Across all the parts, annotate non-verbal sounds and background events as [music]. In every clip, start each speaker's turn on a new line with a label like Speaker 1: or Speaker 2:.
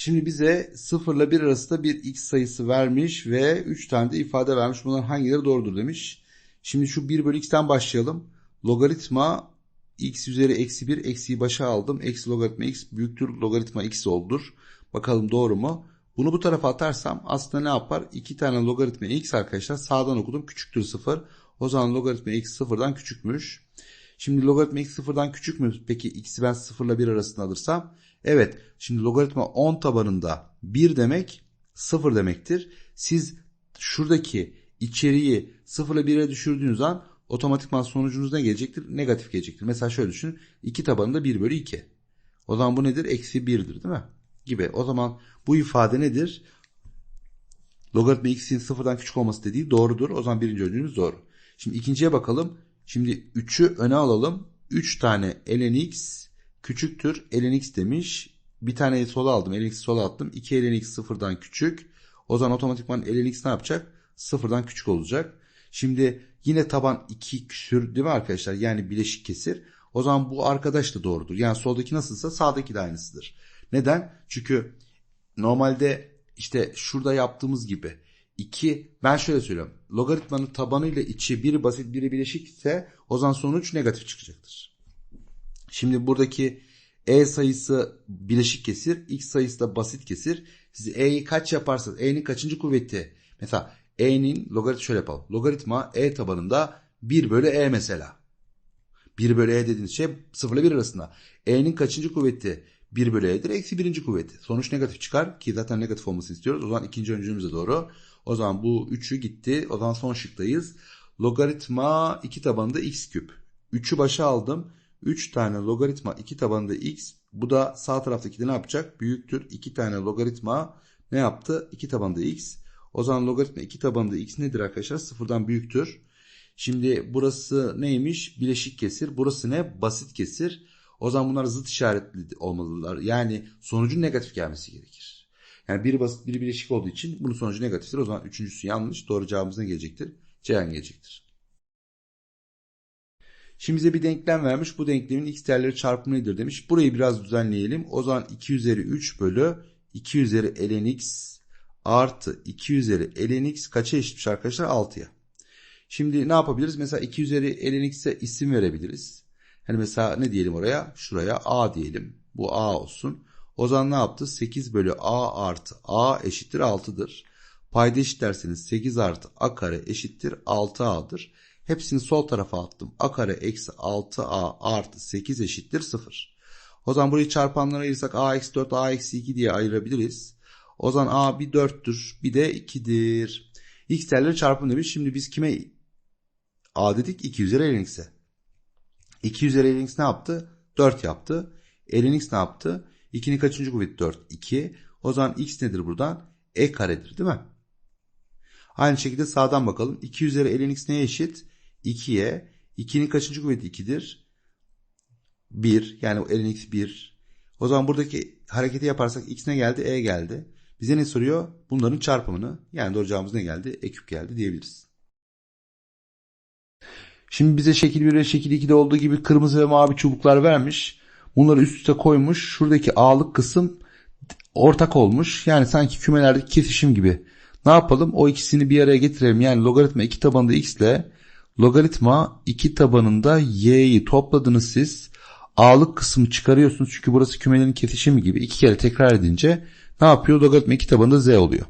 Speaker 1: Şimdi bize 0 ile 1 arasında bir x sayısı vermiş ve 3 tane de ifade vermiş. Bunların hangileri doğrudur demiş. Şimdi şu 1 bölü x'ten başlayalım. Logaritma x üzeri eksi 1 eksiyi başa aldım. Eksi logaritma x büyüktür logaritma x oldur. Bakalım doğru mu? Bunu bu tarafa atarsam aslında ne yapar? 2 tane logaritma x arkadaşlar sağdan okudum küçüktür 0. O zaman logaritma x sıfırdan küçükmüş. Şimdi logaritma x sıfırdan küçük mü? Peki x'i ben 0 ile 1 arasında alırsam. Evet. Şimdi logaritma 10 tabanında 1 demek 0 demektir. Siz şuradaki içeriği 0 ile 1'e düşürdüğünüz an otomatikman sonucunuz ne gelecektir? Negatif gelecektir. Mesela şöyle düşünün. 2 tabanında 1 bölü 2. O zaman bu nedir? Eksi 1'dir değil mi? Gibi. O zaman bu ifade nedir? Logaritma x'in sıfırdan küçük olması dediği doğrudur. O zaman birinci öncülümüz doğru. Şimdi ikinciye bakalım. Şimdi 3'ü öne alalım. 3 tane ln x küçüktür ln x demiş. Bir taneyi sola aldım. ln x'i sola attım. 2 ln x sıfırdan küçük. O zaman otomatikman ln x ne yapacak? Sıfırdan küçük olacak. Şimdi yine taban 2 küsür değil mi arkadaşlar? Yani bileşik kesir. O zaman bu arkadaş da doğrudur. Yani soldaki nasılsa sağdaki de aynısıdır. Neden? Çünkü normalde işte şurada yaptığımız gibi 2 ben şöyle söylüyorum. Logaritmanın tabanı ile içi biri basit biri bileşik ise o zaman sonuç negatif çıkacaktır. Şimdi buradaki e sayısı bileşik kesir, x sayısı da basit kesir. Siz e'yi kaç yaparsanız e'nin kaçıncı kuvveti? Mesela e'nin logaritma şöyle yapalım. Logaritma e tabanında 1 bölü e mesela. 1 bölü e dediğiniz şey 0 ile 1 arasında. e'nin kaçıncı kuvveti? 1 bölü e'dir. Eksi birinci kuvveti. Sonuç negatif çıkar ki zaten negatif olmasını istiyoruz. O zaman ikinci öncülümüz de doğru. O zaman bu 3'ü gitti. O zaman son şıktayız. Logaritma 2 tabanında x küp. 3'ü başa aldım. 3 tane logaritma 2 tabanında x. Bu da sağ taraftaki de ne yapacak? Büyüktür. 2 tane logaritma ne yaptı? 2 tabanında x. O zaman logaritma 2 tabanında x nedir arkadaşlar? Sıfırdan büyüktür. Şimdi burası neymiş? Bileşik kesir. Burası ne? Basit kesir. O zaman bunlar zıt işaretli olmalılar. Yani sonucun negatif gelmesi gerekir. Yani biri basit biri bileşik olduğu için bunun sonucu negatiftir. O zaman üçüncüsü yanlış. Doğru cevabımız ne gelecektir? Ceyhan gelecektir. Şimdi bize bir denklem vermiş. Bu denklemin x değerleri çarpımı nedir demiş. Burayı biraz düzenleyelim. O zaman 2 üzeri 3 bölü 2 üzeri ln x artı 2 üzeri ln x kaça eşitmiş arkadaşlar? 6'ya. Şimdi ne yapabiliriz? Mesela 2 üzeri ln x'e isim verebiliriz. Hani mesela ne diyelim oraya? Şuraya a diyelim. Bu a olsun. O zaman ne yaptı? 8 bölü a artı a eşittir 6'dır. Payda eşitlerseniz 8 artı a kare eşittir 6a'dır. Hepsini sol tarafa attım. A kare eksi 6A artı 8 eşittir 0. O zaman burayı çarpanlara ayırsak A eksi 4 A eksi 2 diye ayırabiliriz. O zaman A bir 4'tür bir de 2'dir. X değerleri çarpım demiş. Şimdi biz kime A dedik? 2 üzeri ln x'e. 2 üzeri ln x ne yaptı? 4 yaptı. ln x ne yaptı? 2'nin kaçıncı kuvveti 4? 2. O zaman x nedir buradan? E karedir değil mi? Aynı şekilde sağdan bakalım. 2 üzeri ln x neye eşit? 2'ye 2'nin kaçıncı kuvveti 2'dir? 1 yani ln x 1. O zaman buradaki hareketi yaparsak x ne geldi? E geldi. Bize ne soruyor? Bunların çarpımını yani doğru cevabımız ne geldi? E küp geldi diyebiliriz. Şimdi bize şekil 1 ve şekil 2'de olduğu gibi kırmızı ve mavi çubuklar vermiş. Bunları üst üste koymuş. Şuradaki A'lık kısım ortak olmuş. Yani sanki kümelerdeki kesişim gibi. Ne yapalım? O ikisini bir araya getirelim. Yani logaritma 2 tabanında x ile Logaritma 2 tabanında y'yi topladınız siz. A'lık kısmı çıkarıyorsunuz çünkü burası kümelerin kesişimi gibi. iki kere tekrar edince ne yapıyor? Logaritma 2 tabanında z oluyor.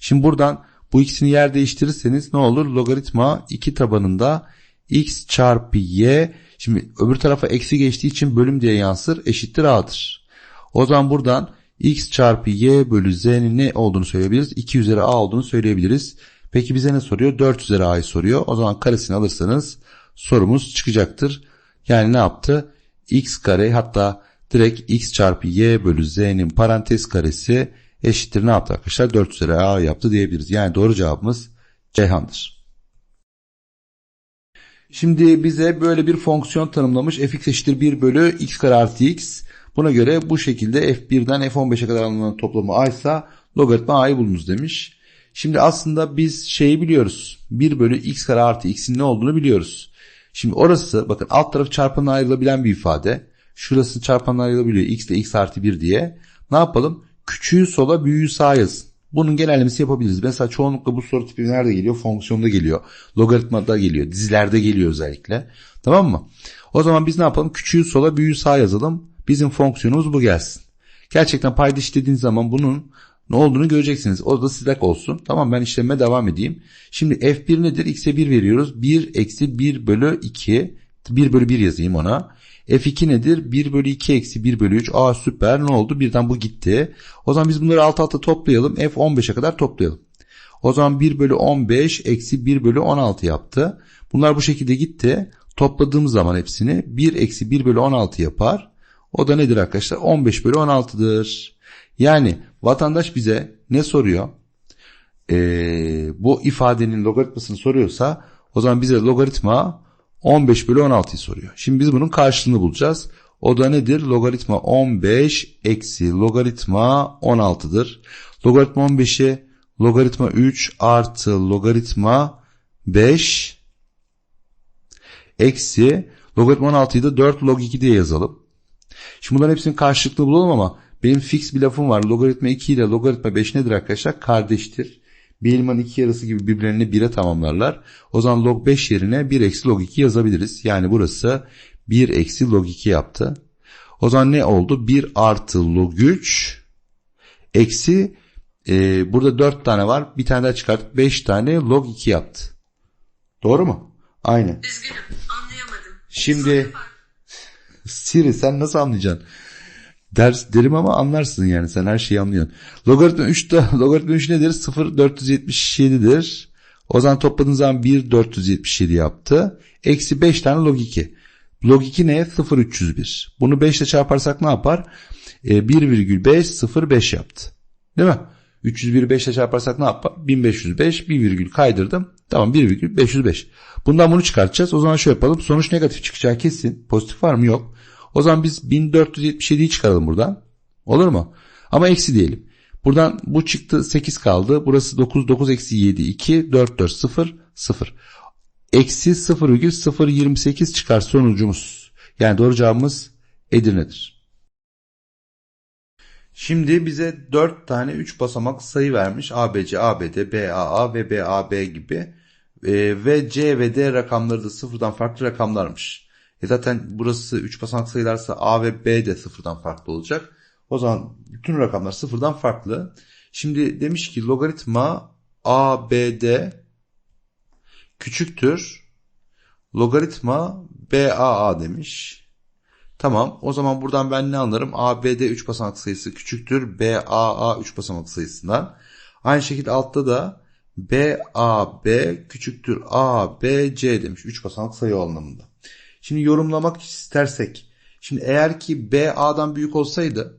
Speaker 1: Şimdi buradan bu ikisini yer değiştirirseniz ne olur? Logaritma 2 tabanında x çarpı y şimdi öbür tarafa eksi geçtiği için bölüm diye yansır eşittir a'dır. O zaman buradan x çarpı y bölü z'nin ne olduğunu söyleyebiliriz? 2 üzeri a olduğunu söyleyebiliriz. Peki bize ne soruyor? 4 üzeri a'yı soruyor. O zaman karesini alırsanız sorumuz çıkacaktır. Yani ne yaptı? x kare hatta direkt x çarpı y bölü z'nin parantez karesi eşittir ne yaptı arkadaşlar? 4 üzeri a yaptı diyebiliriz. Yani doğru cevabımız Ceyhan'dır. Şimdi bize böyle bir fonksiyon tanımlamış. fx eşittir 1 bölü x kare artı x. Buna göre bu şekilde f1'den f15'e kadar alınan toplamı a ise logaritma a'yı bulunuz demiş. Şimdi aslında biz şeyi biliyoruz. 1 bölü x kare artı x'in ne olduğunu biliyoruz. Şimdi orası bakın alt tarafı çarpanına ayrılabilen bir ifade. Şurası çarpanına ayrılabiliyor. x ile x artı 1 diye. Ne yapalım? küçüğü sola büyüğü sağa yazın. Bunun genellemesi yapabiliriz. Mesela çoğunlukla bu soru tipi nerede geliyor? Fonksiyonda geliyor. Logaritmada geliyor. Dizilerde geliyor özellikle. Tamam mı? O zaman biz ne yapalım? Küçüğü sola büyüğü sağa yazalım. Bizim fonksiyonumuz bu gelsin. Gerçekten payda işlediğiniz zaman bunun ne olduğunu göreceksiniz. O da slack olsun. Tamam ben işlememe devam edeyim. Şimdi f1 nedir? x'e 1 veriyoruz. 1 eksi 1 bölü 2. 1 bölü 1 yazayım ona. F2 nedir? 1 bölü 2 eksi 1 bölü 3. Aa süper ne oldu? Birden bu gitti. O zaman biz bunları alt alta toplayalım. F15'e kadar toplayalım. O zaman 1 bölü 15 eksi 1 bölü 16 yaptı. Bunlar bu şekilde gitti. Topladığımız zaman hepsini 1 eksi 1 bölü 16 yapar. O da nedir arkadaşlar? 15 bölü 16'dır. Yani vatandaş bize ne soruyor? Ee, bu ifadenin logaritmasını soruyorsa o zaman bize logaritma 15 bölü 16'yı soruyor. Şimdi biz bunun karşılığını bulacağız. O da nedir? Logaritma 15 eksi logaritma 16'dır. Logaritma 15'i logaritma 3 artı logaritma 5 eksi logaritma 16'yı da 4 log 2 diye yazalım. Şimdi bunların hepsinin karşılıklı bulalım ama benim fix bir lafım var. Logaritma 2 ile logaritma 5 nedir arkadaşlar? Kardeştir. Bir elmanın iki yarısı gibi birbirlerini 1'e tamamlarlar. O zaman log 5 yerine 1 eksi log 2 yazabiliriz. Yani burası 1 eksi log 2 yaptı. O zaman ne oldu? 1 artı log 3 eksi e, burada 4 tane var. Bir tane daha çıkarttık. 5 tane log 2 yaptı. Doğru mu? Aynı.
Speaker 2: Üzgünüm, anlayamadım.
Speaker 1: Şimdi Siri sen nasıl anlayacaksın? Ders derim ama anlarsın yani sen her şeyi anlıyorsun. Logaritma 3'te [laughs] logaritma 3 nedir? 0 477'dir. O zaman topladığın zaman 1 477 yaptı. Eksi 5 tane log 2. Log 2 ne? 0 301. Bunu 5 ile çarparsak ne yapar? E, 1,505 yaptı. Değil mi? 301'i 5 ile çarparsak ne yapar? 1505 bir virgül kaydırdım. Tamam 1,505. Bundan bunu çıkartacağız. O zaman şöyle yapalım. Sonuç negatif çıkacağı kesin. Pozitif var mı? Yok. O zaman biz 1477'yi çıkaralım buradan. Olur mu? Ama eksi diyelim. Buradan bu çıktı 8 kaldı. Burası 9 9 eksi 7 2 4 4 0 0. Eksi 0,028 çıkar sonucumuz. Yani doğru cevabımız Edirne'dir. Şimdi bize 4 tane 3 basamak sayı vermiş. ABC, ABD, BAA ve BAB gibi. Ee, ve C ve D rakamları da sıfırdan farklı rakamlarmış. E zaten burası 3 basamak sayılarsa A ve B de sıfırdan farklı olacak. O zaman bütün rakamlar sıfırdan farklı. Şimdi demiş ki logaritma ABD küçüktür. Logaritma BAA demiş. Tamam o zaman buradan ben ne anlarım? ABD 3 basamak sayısı küçüktür. BAA 3 basamak sayısından. Aynı şekilde altta da BAB küçüktür ABC demiş. 3 basamak sayı anlamında. Şimdi yorumlamak istersek. Şimdi eğer ki BA'dan büyük olsaydı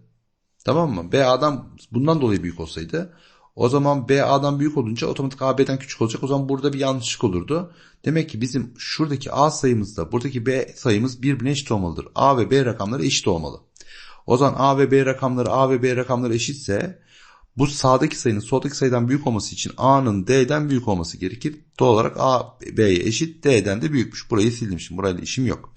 Speaker 1: tamam mı? BA'dan bundan dolayı büyük olsaydı o zaman BA'dan büyük olunca otomatik AB'den küçük olacak. O zaman burada bir yanlışlık olurdu. Demek ki bizim şuradaki A sayımızda buradaki B sayımız birbirine eşit olmalıdır. A ve B rakamları eşit olmalı. O zaman A ve B rakamları A ve B rakamları eşitse bu sağdaki sayının soldaki sayıdan büyük olması için A'nın D'den büyük olması gerekir. Doğal olarak A B'ye eşit D'den de büyükmüş. Burayı sildim şimdi. Burayla işim yok.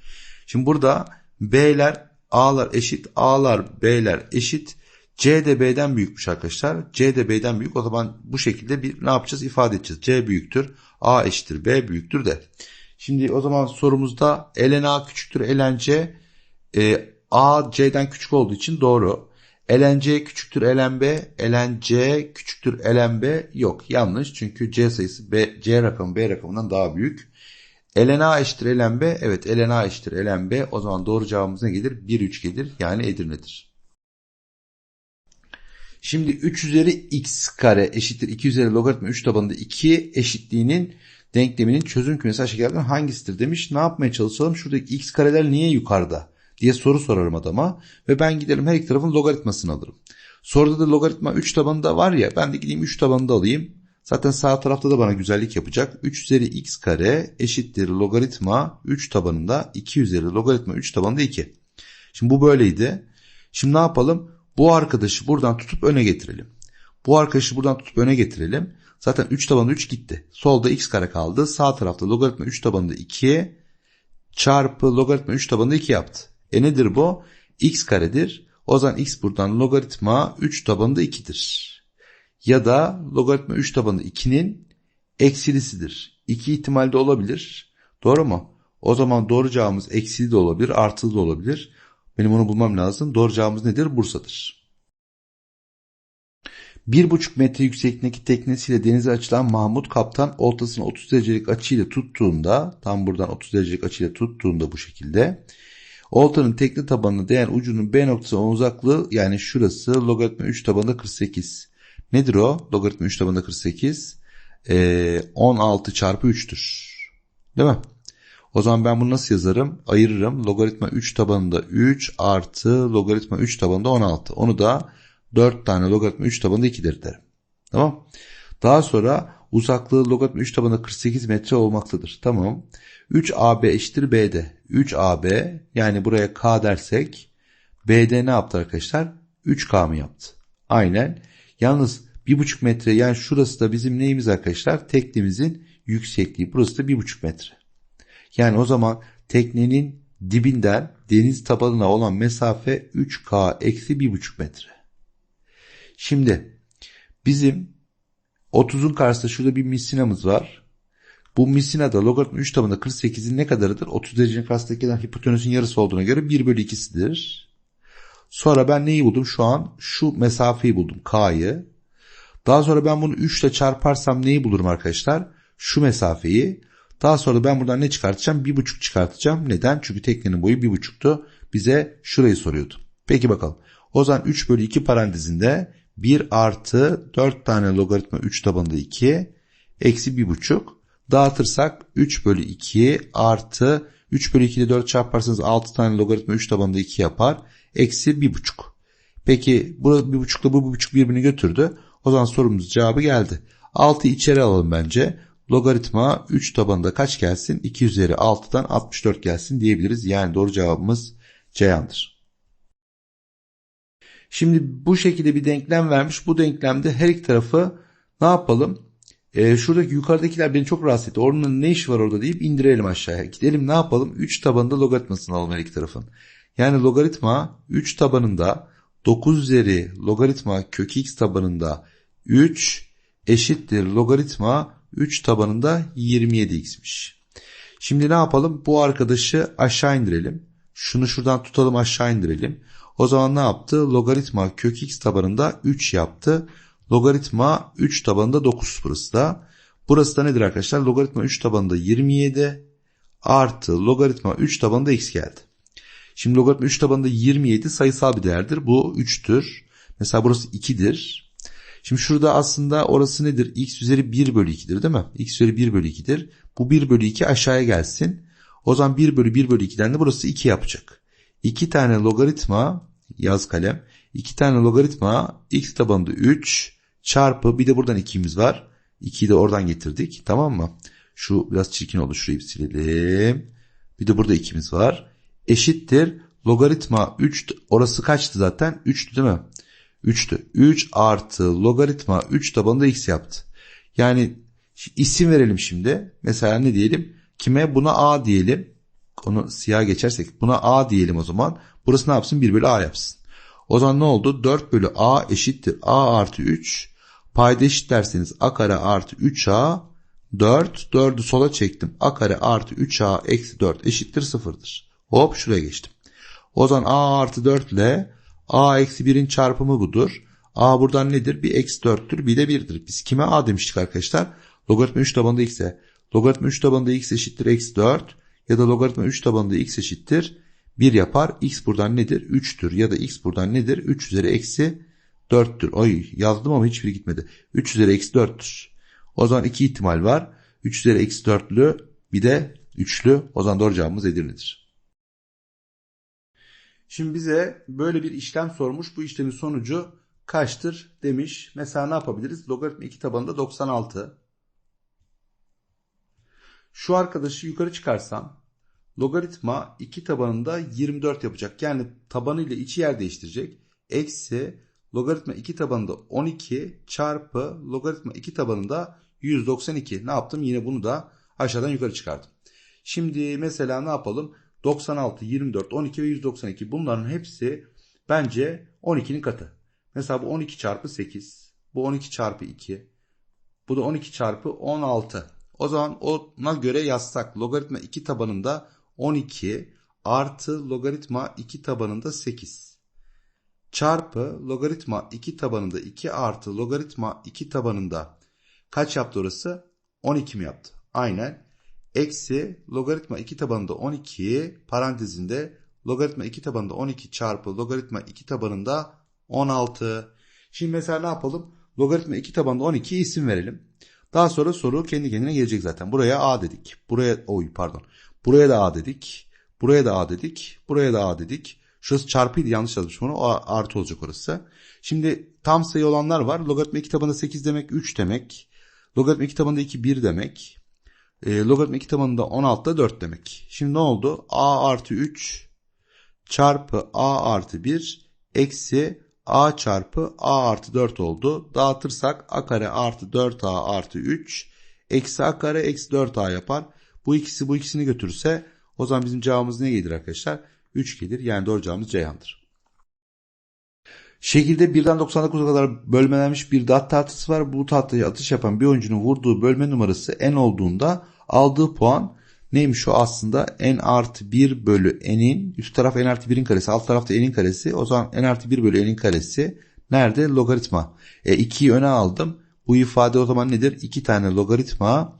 Speaker 1: Şimdi burada B'ler A'lar eşit, A'lar B'ler eşit. C de B'den büyükmüş arkadaşlar. C de B'den büyük. O zaman bu şekilde bir ne yapacağız? ifade edeceğiz. C büyüktür. A eşittir. B büyüktür de. Şimdi o zaman sorumuzda ln A küçüktür ln C. E, A C'den küçük olduğu için doğru. Ln C küçüktür ln B. ln C küçüktür ln B. Yok yanlış. Çünkü C sayısı B, C rakamı B rakamından daha büyük. ln A eşittir ln B. Evet ln A eşittir ln B. O zaman doğru cevabımız ne gelir? 1 3 gelir. Yani Edirne'dir. Şimdi 3 üzeri x kare eşittir 2 üzeri logaritma 3 tabanında 2 eşitliğinin denkleminin çözüm kümesi aşağıdakilerden hangisidir demiş. Ne yapmaya çalışalım? Şuradaki x kareler niye yukarıda diye soru sorarım adama ve ben giderim her iki tarafın logaritmasını alırım. Soruda da logaritma 3 tabanında var ya ben de gideyim 3 tabanında alayım. Zaten sağ tarafta da bana güzellik yapacak. 3 üzeri x kare eşittir logaritma 3 tabanında 2 üzeri logaritma 3 tabanında 2. Şimdi bu böyleydi. Şimdi ne yapalım? Bu arkadaşı buradan tutup öne getirelim. Bu arkadaşı buradan tutup öne getirelim. Zaten 3 tabanında 3 gitti. Solda x kare kaldı. Sağ tarafta logaritma 3 tabanında 2 çarpı logaritma 3 tabanında 2 yaptı. E nedir bu? x karedir. O zaman x buradan logaritma 3 tabanında 2'dir. Ya da logaritma 3 tabanında 2'nin eksilisidir. İki ihtimalde olabilir. Doğru mu? O zaman doğru cevabımız eksili de olabilir, artılı da olabilir. Benim onu bulmam lazım. Doğru cevabımız nedir? Bursa'dır. 1,5 metre yüksekliğindeki teknesiyle denize açılan Mahmut kaptan oltasını 30 derecelik açıyla tuttuğunda tam buradan 30 derecelik açıyla tuttuğunda bu şekilde oltanın tekne tabanına değen ucunun B noktasına uzaklığı yani şurası logaritma 3 tabanında 48. Nedir o? Logaritma 3 tabanında 48. Ee, 16 çarpı 3'tür. Değil mi? O zaman ben bunu nasıl yazarım? Ayırırım. Logaritma 3 tabanında 3 artı logaritma 3 tabanında 16. Onu da 4 tane logaritma 3 tabanında 2'dir derim. Tamam. Daha sonra uzaklığı logaritma 3 tabanında 48 metre olmaktadır. Tamam. 3AB eşittir BD. 3AB yani buraya K dersek BD ne yaptı arkadaşlar? 3K mı yaptı? Aynen. Yalnız 1,5 metre yani şurası da bizim neyimiz arkadaşlar? Teknemizin yüksekliği. Burası da 1,5 metre. Yani o zaman teknenin dibinden deniz tabanına olan mesafe 3K eksi 1,5 metre. Şimdi bizim 30'un karşısında şurada bir misinamız var. Bu misinada logaritma 3 tabanında 48'in ne kadarıdır? 30 derecenin karşısındaki hipotenüsün yarısı olduğuna göre 1 bölü 2'sidir. Sonra ben neyi buldum? Şu an şu mesafeyi buldum. K'yı. Daha sonra ben bunu 3 ile çarparsam neyi bulurum arkadaşlar? Şu mesafeyi. Daha sonra ben buradan ne çıkartacağım? 1,5 çıkartacağım. Neden? Çünkü teknenin boyu 1,5'tu. Bize şurayı soruyordu. Peki bakalım. O zaman 3 bölü 2 parantezinde 1 artı 4 tane logaritma 3 tabanında 2 eksi 1,5 dağıtırsak 3 bölü 2 artı 3 bölü 2 ile 4 çarparsanız 6 tane logaritma 3 tabanında 2 yapar. Eksi 1,5. Peki bu 1,5 ile bu 1,5 birbirini götürdü. O zaman sorumuz cevabı geldi. 6 içeri alalım bence. Logaritma 3 tabanında kaç gelsin? 2 üzeri 6'dan 64 gelsin diyebiliriz. Yani doğru cevabımız Ceyhan'dır. Şimdi bu şekilde bir denklem vermiş. Bu denklemde her iki tarafı ne yapalım? Ee, şuradaki yukarıdakiler beni çok rahatsız etti. Onun ne işi var orada deyip indirelim aşağıya. Gidelim ne yapalım? 3 tabanında logaritmasını alalım her iki tarafın. Yani logaritma 3 tabanında 9 üzeri logaritma kök x tabanında 3 eşittir logaritma 3 tabanında 27x'miş. Şimdi ne yapalım? Bu arkadaşı aşağı indirelim. Şunu şuradan tutalım aşağı indirelim. O zaman ne yaptı? Logaritma kök x tabanında 3 yaptı. Logaritma 3 tabanında 9 burası da. Burası da nedir arkadaşlar? Logaritma 3 tabanında 27 artı logaritma 3 tabanında x geldi. Şimdi logaritma 3 tabanında 27 sayısal bir değerdir. Bu 3'tür. Mesela burası 2'dir. Şimdi şurada aslında orası nedir? x üzeri 1 bölü 2'dir değil mi? x üzeri 1 bölü 2'dir. Bu 1 bölü 2 aşağıya gelsin. O zaman 1 bölü 1 bölü 2'den de burası 2 yapacak. 2 tane logaritma yaz kalem. 2 tane logaritma x tabanında 3 çarpı bir de buradan 2'miz var. 2'yi de oradan getirdik. Tamam mı? Şu biraz çirkin oldu. Şurayı bir silelim. Bir de burada 2'miz var. Eşittir. Logaritma 3 orası kaçtı zaten? 3'tü değil mi? 3'tü. 3 artı logaritma 3 tabanında x yaptı. Yani isim verelim şimdi. Mesela ne diyelim? Kime? Buna a diyelim. Onu siyah geçersek buna a diyelim o zaman. Burası ne yapsın? 1 bölü a yapsın. O zaman ne oldu? 4 bölü a eşittir a artı 3. Payda eşit derseniz a kare artı 3a 4. 4'ü sola çektim. a kare artı 3a eksi 4 eşittir 0'dır. Hop şuraya geçtim. O zaman a artı 4 ile a eksi 1'in çarpımı budur. a buradan nedir? Bir eksi 4'tür bir de 1'dir. Biz kime a demiştik arkadaşlar? Logaritma 3 tabanında x'e. Logaritma 3 tabanında x eşittir eksi 4 ya da logaritma 3 tabanında x eşittir 1 yapar. X buradan nedir? 3'tür. Ya da x buradan nedir? 3 üzeri eksi 4'tür. Oy yazdım ama hiçbiri gitmedi. 3 üzeri eksi 4'tür. O zaman iki ihtimal var. 3 üzeri eksi 4'lü bir de 3'lü. O zaman doğru cevabımız Edirne'dir. Şimdi bize böyle bir işlem sormuş. Bu işlemin sonucu kaçtır demiş. Mesela ne yapabiliriz? Logaritma 2 tabanında 96. Şu arkadaşı yukarı çıkarsam logaritma 2 tabanında 24 yapacak. Yani tabanı ile içi yer değiştirecek. Eksi logaritma 2 tabanında 12 çarpı logaritma 2 tabanında 192. Ne yaptım? Yine bunu da aşağıdan yukarı çıkardım. Şimdi mesela ne yapalım? 96, 24, 12 ve 192 bunların hepsi Bence 12'nin katı. Mesela bu 12 çarpı 8. Bu 12 çarpı 2. Bu da 12 çarpı 16. O zaman ona göre yazsak logaritma 2 tabanında 12 artı logaritma 2 tabanında 8 çarpı logaritma 2 tabanında 2 artı logaritma 2 tabanında kaç yaptı orası? 12 mi yaptı? Aynen. Eksi logaritma 2 tabanında 12 parantezinde logaritma 2 tabanında 12 çarpı logaritma 2 tabanında 16. Şimdi mesela ne yapalım? Logaritma 2 tabanında 12 isim verelim. Daha sonra soru kendi kendine gelecek zaten. Buraya A dedik. Buraya oy pardon. Buraya da A dedik. Buraya da A dedik. Buraya da A dedik. Şurası çarpıydı yanlış yazmışım onu. O artı olacak orası. Şimdi tam sayı olanlar var. Logaritma 2 tabanında 8 demek 3 demek. Logaritma 2 tabanında 2 1 demek. E, logaritma 2 tabanında 16 da 4 demek. Şimdi ne oldu? A artı 3 çarpı A artı 1 eksi A çarpı A artı 4 oldu. Dağıtırsak A kare artı 4A artı 3 eksi A kare eksi 4A yapar. Bu ikisi bu ikisini götürürse o zaman bizim cevabımız ne gelir arkadaşlar? 3 gelir. Yani doğru cevabımız Ceyhan'dır. Şekilde 1'den 99'a kadar bölmelenmiş bir dat tahtası var. Bu tahtaya atış yapan bir oyuncunun vurduğu bölme numarası n olduğunda aldığı puan neymiş o aslında n artı 1 bölü n'in üst taraf n artı 1'in karesi alt tarafta n'in karesi o zaman n artı 1 bölü n'in karesi nerede logaritma e, 2'yi öne aldım bu ifade o zaman nedir 2 tane logaritma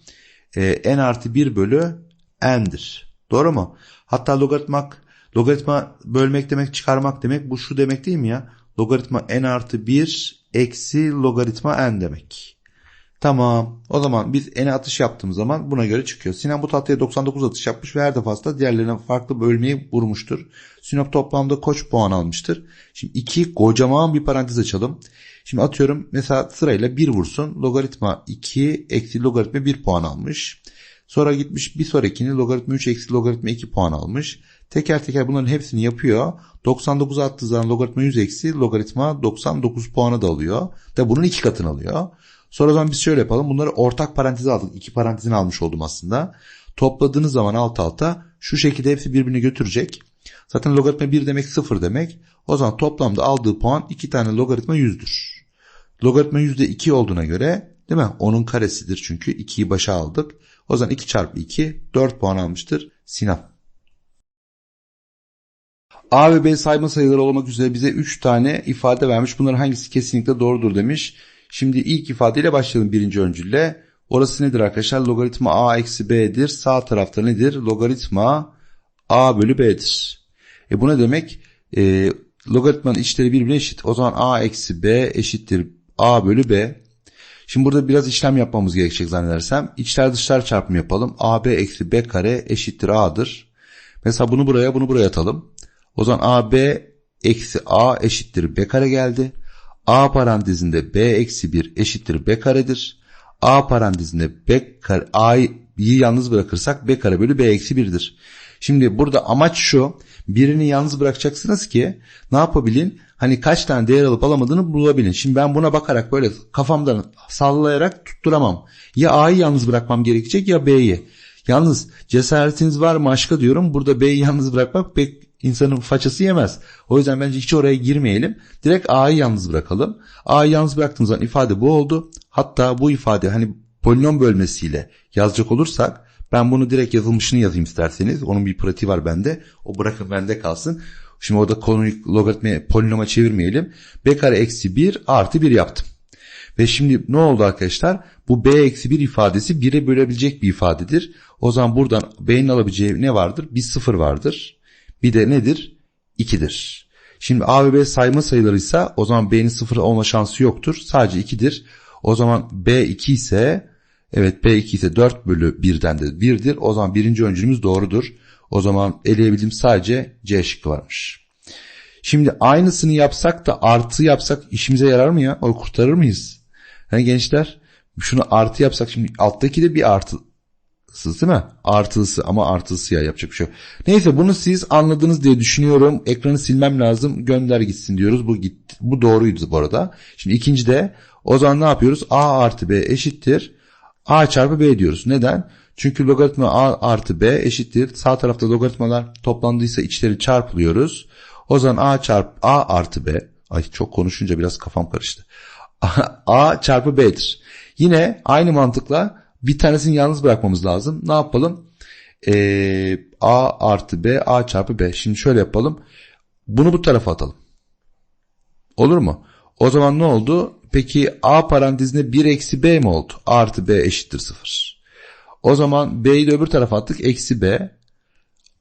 Speaker 1: e, n artı 1 bölü n'dir doğru mu hatta logaritmak logaritma bölmek demek çıkarmak demek bu şu demek değil mi ya logaritma n artı 1 eksi logaritma n demek. Tamam. O zaman biz n'e atış yaptığımız zaman buna göre çıkıyor. Sinan bu tahtaya 99 atış yapmış ve her defasında diğerlerine farklı bölmeyi vurmuştur. Sinop toplamda koç puan almıştır. Şimdi 2 kocaman bir parantez açalım. Şimdi atıyorum mesela sırayla 1 vursun. Logaritma 2 eksi logaritma 1 puan almış. Sonra gitmiş bir sonrakini logaritma 3 eksi logaritma 2 puan almış. Teker teker bunların hepsini yapıyor. 99 attığı zaman logaritma 100 eksi logaritma 99 puanı da alıyor. Da bunun iki katını alıyor. Sonra zaman biz şöyle yapalım. Bunları ortak paranteze aldık. İki parantezini almış oldum aslında. Topladığınız zaman alt alta şu şekilde hepsi birbirini götürecek. Zaten logaritma 1 demek 0 demek. O zaman toplamda aldığı puan 2 tane logaritma 100'dür. Logaritma yüzde 2 olduğuna göre değil mi? Onun karesidir çünkü 2'yi başa aldık. O zaman 2 çarpı 2 4 puan almıştır Sinan. A ve B sayma sayıları olmak üzere bize 3 tane ifade vermiş. Bunların hangisi kesinlikle doğrudur demiş. Şimdi ilk ifadeyle başlayalım birinci öncülle. Orası nedir arkadaşlar? Logaritma A eksi B'dir. Sağ tarafta nedir? Logaritma A bölü B'dir. E bu ne demek? E, logaritmanın içleri birbirine eşit. O zaman A eksi B eşittir A bölü B. Şimdi burada biraz işlem yapmamız gerekecek zannedersem. İçler dışlar çarpımı yapalım. AB eksi B kare eşittir A'dır. Mesela bunu buraya bunu buraya atalım. O zaman AB eksi A eşittir B kare geldi. A parantezinde B eksi 1 eşittir B karedir. A parantezinde B kare, A'yı yalnız bırakırsak B kare bölü B eksi 1'dir. Şimdi burada amaç şu. Birini yalnız bırakacaksınız ki ne yapabilin? Hani kaç tane değer alıp alamadığını bulabilin. Şimdi ben buna bakarak böyle kafamdan sallayarak tutturamam. Ya A'yı yalnız bırakmam gerekecek ya B'yi. Yalnız cesaretiniz var mı aşka diyorum. Burada B'yi yalnız bırakmak pek insanın façası yemez. O yüzden bence hiç oraya girmeyelim. Direkt A'yı yalnız bırakalım. A'yı yalnız bıraktığımız zaman ifade bu oldu. Hatta bu ifade hani polinom bölmesiyle yazacak olursak ben bunu direkt yazılmışını yazayım isterseniz. Onun bir pratiği var bende. O bırakın bende kalsın. Şimdi orada konuyu logaritmaya polinoma çevirmeyelim. B kare eksi 1 artı 1 yaptım. Ve şimdi ne oldu arkadaşlar? Bu b eksi 1 ifadesi 1'e bölebilecek bir ifadedir. O zaman buradan b'nin alabileceği ne vardır? Bir sıfır vardır. Bir de nedir? 2'dir. Şimdi a ve b sayma sayılarıysa o zaman b'nin sıfır olma şansı yoktur. Sadece 2'dir. O zaman b 2 ise evet b 2 ise 4 bölü 1'den de 1'dir. O zaman birinci öncülümüz doğrudur. O zaman eleyebildiğim sadece C şıkkı varmış. Şimdi aynısını yapsak da artı yapsak işimize yarar mı ya? O kurtarır mıyız? Hani gençler şunu artı yapsak şimdi alttaki de bir artı değil mi? Artısı ama artısı ya yapacak bir şey. Neyse bunu siz anladınız diye düşünüyorum. Ekranı silmem lazım. Gönder gitsin diyoruz. Bu gitti. Bu doğruydu bu arada. Şimdi ikinci de o zaman ne yapıyoruz? A artı B eşittir. A çarpı B diyoruz. Neden? Çünkü logaritma A artı B eşittir. Sağ tarafta logaritmalar toplandıysa içleri çarpılıyoruz. O zaman A çarpı A artı B. Ay çok konuşunca biraz kafam karıştı. [laughs] A çarpı B'dir. Yine aynı mantıkla bir tanesini yalnız bırakmamız lazım. Ne yapalım? Ee, A artı B, A çarpı B. Şimdi şöyle yapalım. Bunu bu tarafa atalım. Olur mu? O zaman ne oldu? Peki A parantezinde 1 eksi B mi oldu? A artı B eşittir 0. O zaman B'yi de öbür tarafa attık. Eksi B.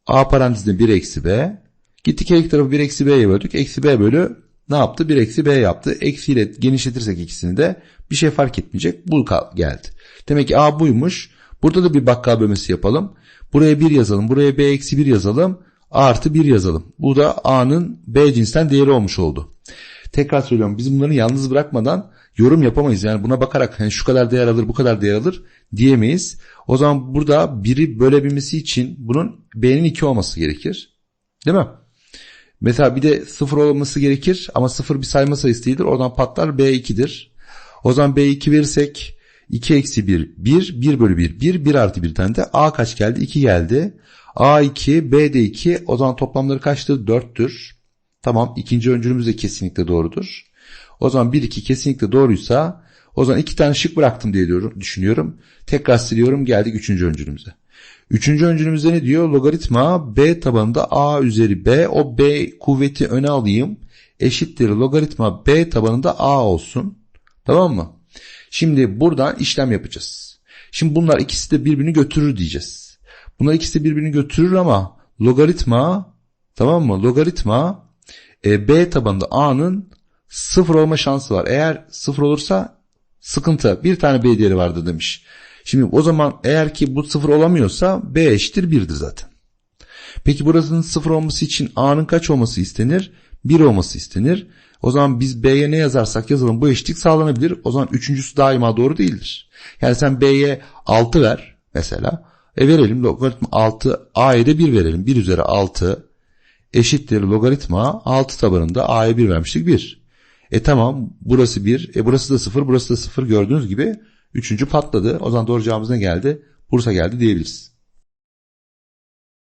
Speaker 1: A parantezinde 1 eksi B. Gittik her iki tarafı 1 eksi B'ye böldük. Eksi B bölü ne yaptı? 1 eksi B yaptı. Eksiyle genişletirsek ikisini de bir şey fark etmeyecek. Bu geldi. Demek ki A buymuş. Burada da bir bakkal bölmesi yapalım. Buraya 1 yazalım. Buraya B eksi 1 yazalım. A artı 1 yazalım. Bu da A'nın B cinsten değeri olmuş oldu. Tekrar söylüyorum biz bunları yalnız bırakmadan yorum yapamayız. Yani buna bakarak hani şu kadar değer alır bu kadar değer alır diyemeyiz. O zaman burada biri bölebilmesi için bunun B'nin 2 olması gerekir. Değil mi? Mesela bir de 0 olması gerekir ama 0 bir sayma sayısı değildir. Oradan patlar B2'dir. O zaman B2 verirsek 2 eksi 1 1 1 bölü 1 1 1 artı 1'den de A kaç geldi? 2 geldi. A2 B de 2 o zaman toplamları kaçtır? 4'tür. Tamam ikinci öncülümüz de kesinlikle doğrudur. O zaman 1 2 kesinlikle doğruysa o zaman iki tane şık bıraktım diye diyorum, düşünüyorum. Tekrar siliyorum geldik üçüncü öncülümüze. Üçüncü öncülümüzde ne diyor? Logaritma b tabanında a üzeri b o b kuvveti öne alayım eşittir logaritma b tabanında a olsun. Tamam mı? Şimdi buradan işlem yapacağız. Şimdi bunlar ikisi de birbirini götürür diyeceğiz. Bunlar ikisi de birbirini götürür ama logaritma tamam mı? Logaritma e, b tabanında a'nın sıfır olma şansı var. Eğer sıfır olursa sıkıntı. Bir tane b değeri vardı demiş. Şimdi o zaman eğer ki bu sıfır olamıyorsa b eşittir 1'dir zaten. Peki burasının sıfır olması için a'nın kaç olması istenir? 1 olması istenir. O zaman biz b'ye ne yazarsak yazalım bu eşitlik sağlanabilir. O zaman üçüncüsü daima doğru değildir. Yani sen b'ye 6 ver mesela. E verelim logaritma 6 a'ya da 1 verelim. 1 üzeri 6 eşittir logaritma 6 tabanında a'ya 1 vermiştik 1. E tamam burası 1 e burası da 0 burası da 0 gördüğünüz gibi Üçüncü patladı. O zaman doğru cevabımız ne geldi? Bursa geldi diyebiliriz.